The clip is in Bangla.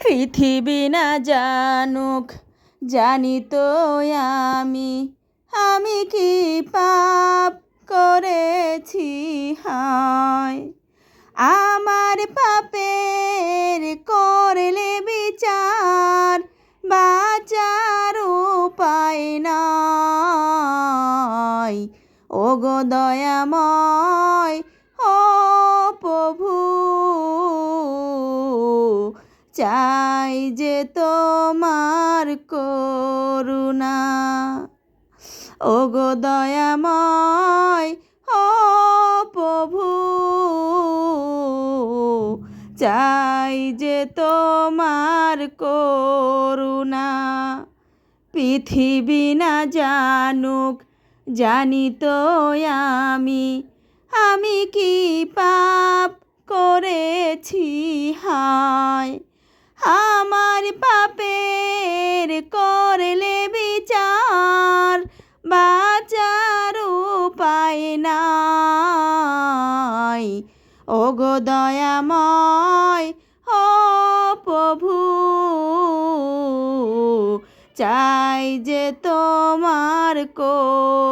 পৃথিবী না জানুক, জানি তো আমি আমি কি পাপ করেছি, হায়। আমার পাপের করলে বিচার, বাঁচার উপায় নাই। গো দয়াময়, ও চাই যে তোমার করুণা। ও গো দয়াময়, ও প্রভু, চাই যে তোমার করুণা। পৃথিবী না জানুক, জানি তো আমি আমি কি পাপ করেছি হায় আমার পাপের করলে বিচার, বাঁচার উপায় নাই। ও গো দয়াময়, ও প্রভু, চাই যে তোমার কো